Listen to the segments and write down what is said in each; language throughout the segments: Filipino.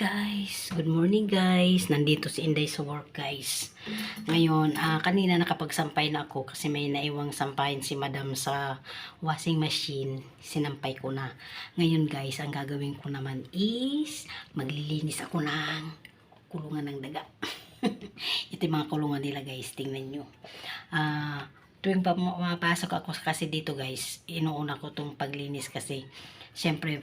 guys, good morning guys. Nandito si Inday sa work guys. Ngayon, ah, kanina nakapagsampay na ako kasi may naiwang sampahin si madam sa washing machine. Sinampay ko na. Ngayon guys, ang gagawin ko naman is maglilinis ako ng kulungan ng daga. Ito yung mga kulungan nila guys, tingnan nyo. Ah, tuwing pa mapasok ako kasi dito guys, inuuna ko tong paglinis kasi syempre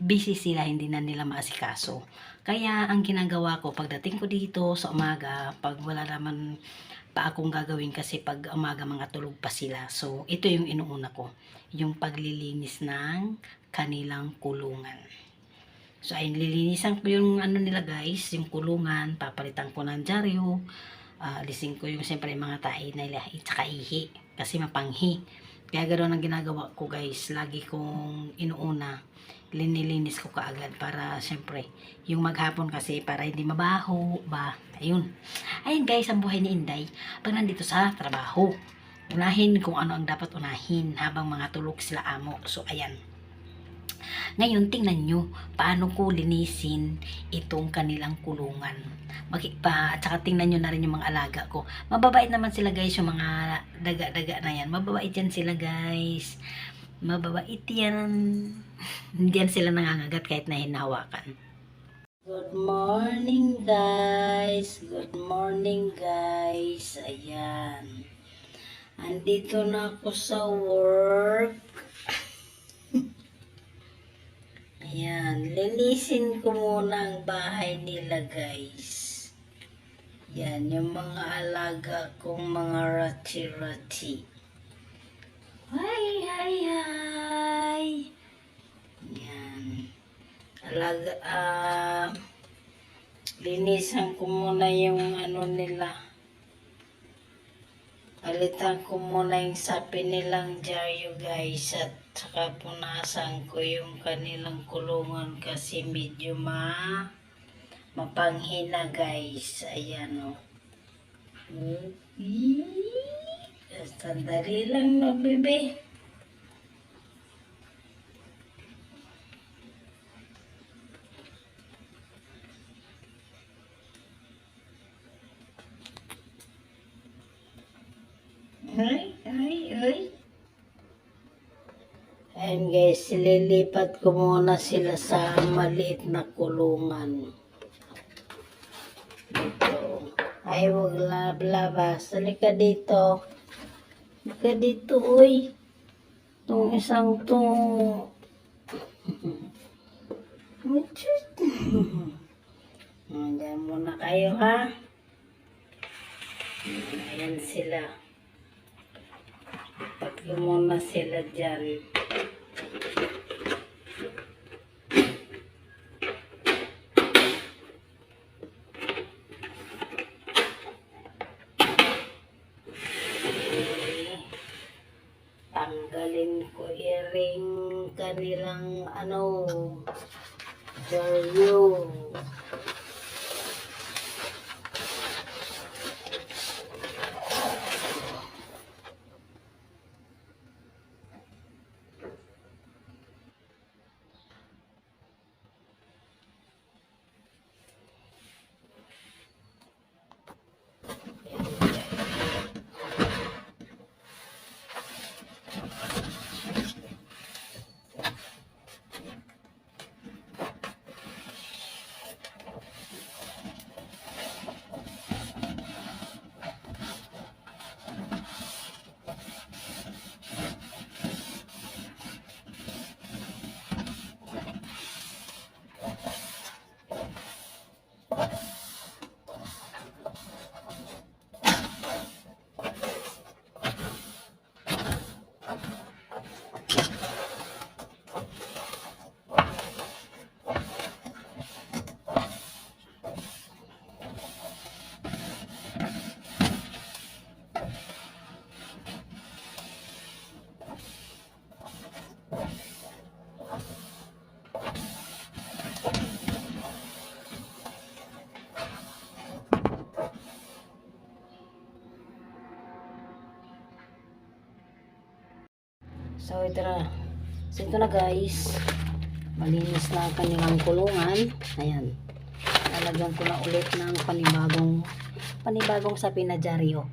busy sila hindi na nila maasikaso. Kaya ang ginagawa ko pagdating ko dito sa umaga, pag wala naman pa akong gagawin kasi pag umaga mga tulog pa sila. So ito yung inuuna ko, yung paglilinis ng kanilang kulungan. So ayun, lilinisan ko yung ano nila guys, yung kulungan, papalitan ko ng dyaryo, uh, alisin ko yung siyempre mga tahi nila, at saka ihi, kasi mapanghi. Kaya ganoon ang ginagawa ko guys, lagi kong inuuna, linilinis ko kaagad para siyempre, yung maghapon kasi para hindi mabaho, ba, ayun. Ayun guys, ang buhay ni Inday, pag nandito sa trabaho, unahin kung ano ang dapat unahin habang mga tulog sila amo. So ayan. Ngayon, tingnan nyo paano ko linisin itong kanilang kulungan. Maki pa, at saka tingnan nyo na rin yung mga alaga ko. Mababait naman sila guys, yung mga daga-daga na yan. Mababait yan sila guys. Mababait yan. Hindi yan sila nangangagat kahit na hinahawakan. Good morning guys. Good morning guys. Ayan. Andito na ako sa work. Ayan, linisin ko muna ang bahay nila guys. Yan, yung mga alaga kong mga rati-rati. Hi, hi, hi! Yan. Alaga, ah, linisan ko muna yung ano nila. Palitan ko muna yung sapi nilang dyaryo guys at saka punasan ko yung kanilang kulungan kasi medyo ma mapanghina guys. Ayan o. Oh. Sandali lang no bebe. Ay, ay, ay. Ayan guys, lilipat ko muna sila sa maliit na kulungan. Dito. Ay, huwag lablabas. Halika dito. Halika dito, uy. Itong isang to. Diyan muna kayo, ha? Ayan sila. Muna sila dyan. Tanggalin ko i-ring kanilang ano, jaryo. So, ito na. So, ito na guys. Malinis na ang kanilang kulungan. Ayan. Lalagyan ko na ulit ng panibagong panibagong sapi na dyaryo.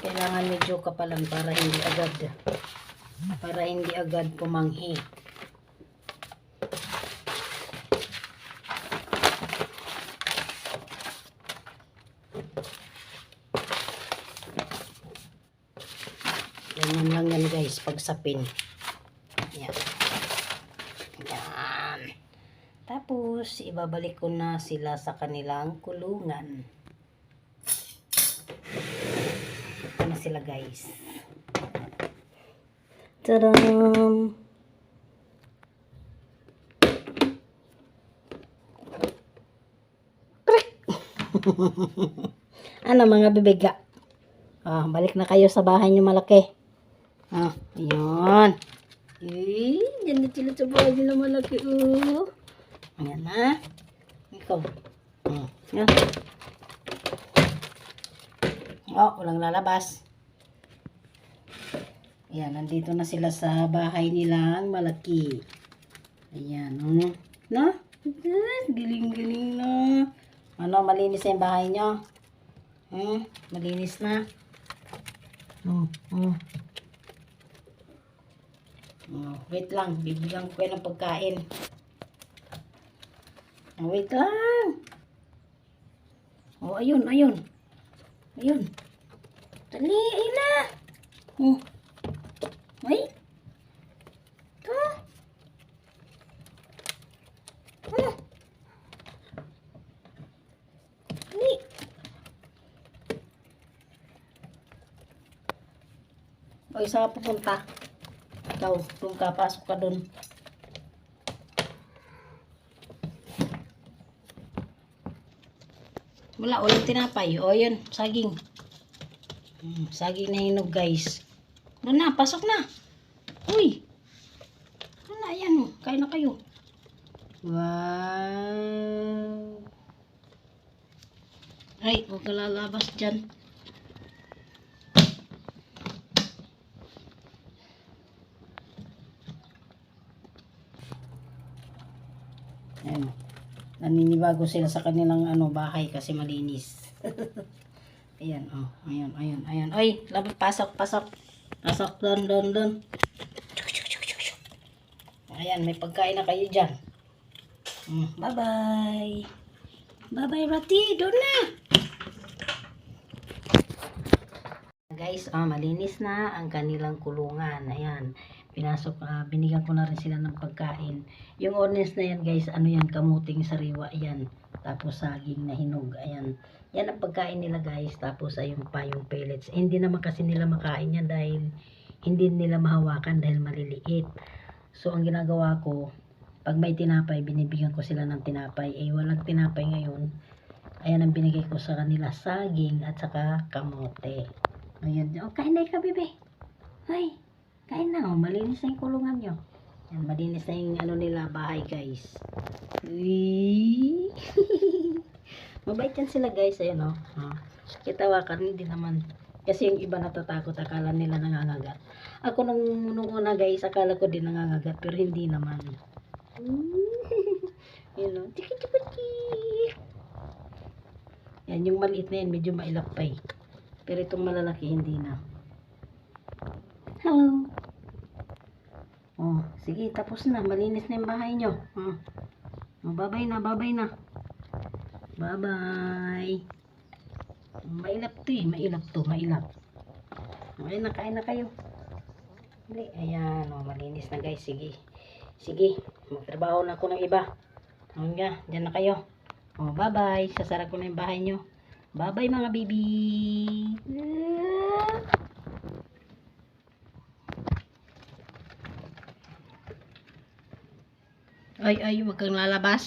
Kailangan medyo kapalan para hindi agad para hindi agad pumanghi. Ganyan lang yan guys, pagsapin. Yan. Yan. Tapos, ibabalik ko na sila sa kanilang kulungan. Ito na sila guys. Tadam! Ano mga bibiga? Ah, balik na kayo sa bahay niyo malaki. Ah, ayun. Eh, dyan na sila sa bahay nila malaki. Oh. Ayan na. Ikaw. Hmm. Yan. Oh, walang lalabas. Ayan, nandito na sila sa bahay nilang malaki. Ayan, oh. Na? Galing-galing na. Ano, malinis na yung bahay nyo? Hmm, malinis na. Oh, oh. Oh, wait lang, bibigyan ko kayo ng pagkain. Oh, wait lang. Oh, ayun, ayun. Ayun. Dali, ayun na. Oh. Wait. Ito. Oh. Dali. O, isa ka pupunta. Ikaw, doon ka, pasok ka doon. Wala, walang tinapay. O, yun, saging. Hmm, saging na hinog, guys. Doon na, pasok na. Uy. Ano na, ayan. oh. Kain na kayo. Wow. Ay, huwag ka lalabas dyan. Ayan. Naninibago sila sa kanilang ano bahay kasi malinis. ayan, oh. Ayan, ayan, ayan. Ay, labas, pasok, pasok. Pasok, doon, doon, doon. Ayan, may pagkain na kayo dyan. Mm, bye-bye. Bye-bye, Rati. Doon na. Guys, ah, malinis na ang kanilang kulungan. Ayan. Pinasok, ah, binigyan ko na rin sila ng pagkain. Yung onions na yan, guys, ano yan, kamuting sariwa yan. Tapos saging na hinog. Ayan. Yan ang pagkain nila, guys. Tapos ayun pa yung pellets. Eh, hindi naman kasi nila makain yan dahil hindi nila mahawakan dahil maliliit. So, ang ginagawa ko, pag may tinapay, binibigyan ko sila ng tinapay. Eh, walang tinapay ngayon. Ayan ang binigay ko sa kanila, saging at saka kamote. Ayan. O, kain na ka, bebe. Ay, kain na. O, malinis na yung kulungan nyo. Yan, malinis na yung ano nila, bahay, guys. Uy. Mabait yan sila, guys. Ayan, o. Oh. Kitawakan, hindi naman. Kasi yung iba natatakot, akala nila nangangagat. Ako nung, nung una, guys, akala ko din nangangagat, pero hindi naman. Yun, o. Tiki, tiki, tiki. Yan, yung maliit na yan, medyo mailap pa eh. Pero itong malalaki, hindi na. Hello. Oh, sige, tapos na. Malinis na yung bahay nyo. Oh. Oh, babay na, babay na. Bye-bye. Mailap to eh, mailap to, mailap. Okay na, kain na kayo. Dali, ayan, oh, malinis na guys, sige. Sige, magtrabaho na ako ng iba. O nga, dyan na kayo. Oh, bye-bye. Sasara ko na yung bahay nyo. Bye-bye mga baby. Ay, ay, wag kang lalabas.